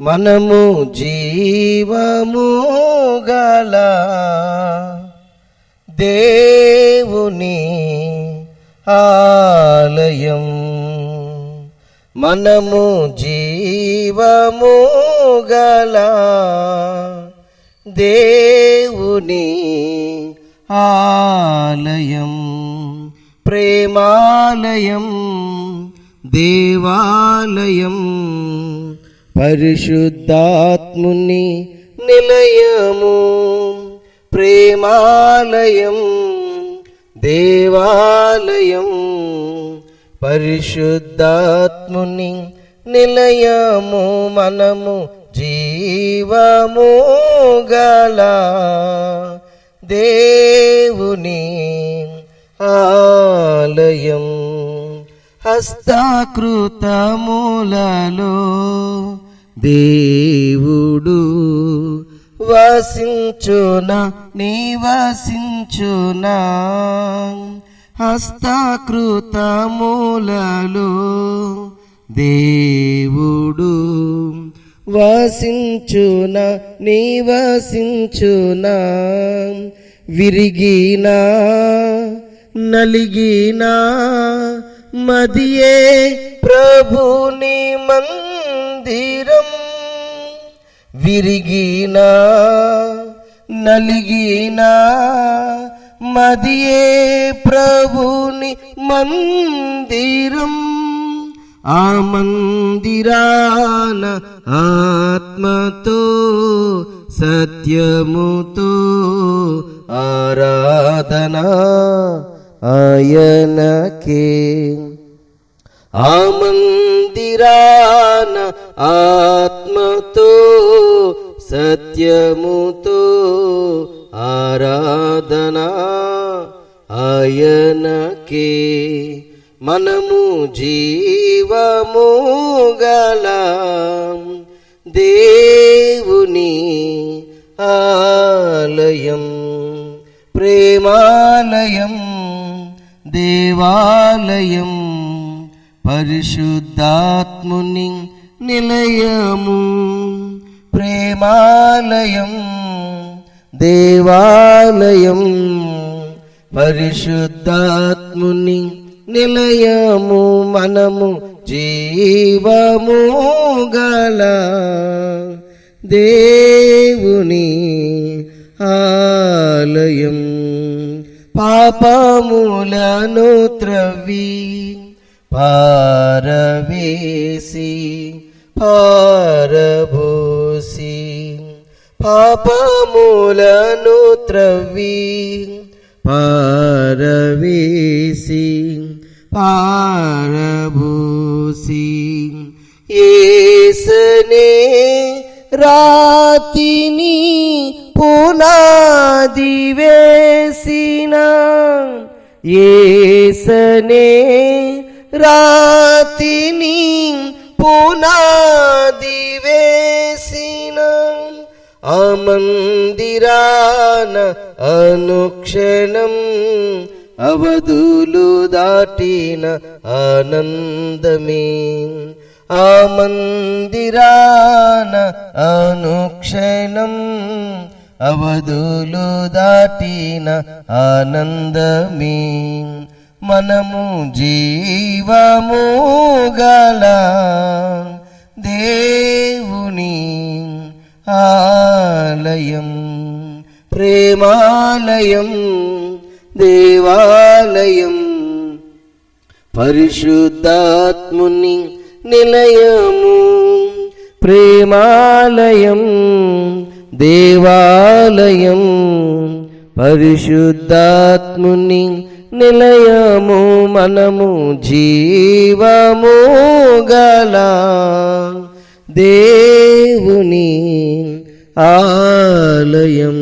మనము జీవము గల దేవుని ఆలయం. మనము జీవము గల దేవుని ఆలయం. ప్రేమాలయం దేవాలయం పరిశుద్ధాత్ముని నిలయము ప్రేమాలయం దేవాలయం పరిశుద్ధాత్ముని నిలయము మనము జీవము గల దేవుని ఆలయం. హస్తాకృతములలో దేవుడు వసించున నివసించున హస్తాకృతములలో దేవుడు వసించున నివసించున విరిగిన నలిగిన మదియే ప్రభుని మందిరం విరిగినా నలిగిన మదియే ప్రభుని మందిరం. ఆ మందిరాన ఆత్మతో సత్యముతో ఆరాధన ఆయనకే. ఆ మందిరాన ఆత్మతో సత్యముతో ఆరాధన ఆయనకే మనము జీవము గల దేవుని ఆలయం ప్రేమాలయం దేవాలయం పరిశుద్ధాత్ముని నిలయము. హిమాలయం దేవాలయం పరిశుద్ధాత్ముని నిలయము మనము జీవము గల దేవుని ఆలయం. పాపములను త్రవి పారవేసి పా పాపములను త్రవి పారవేసి పారబోసి. ఏసనే రాతిని పునాది వేసిన ఏసనే రాతిని పునా ఆమందిరాన అనుక్షణం అవధులు దాటిన ఆనందమే. ఆ మందిరాన అనుక్షణం అవధులు దాటిన ఆనందమే. మనము జీవము గలా ఆలయం ప్రేమాలయం దేవాలయం. పరిశుద్ధాత్ముని నిలయము ప్రేమాలయం దేవాలయం. పరిశుద్ధాత్ముని నిలయము మనము జీవము గల దేవుని ఆలయం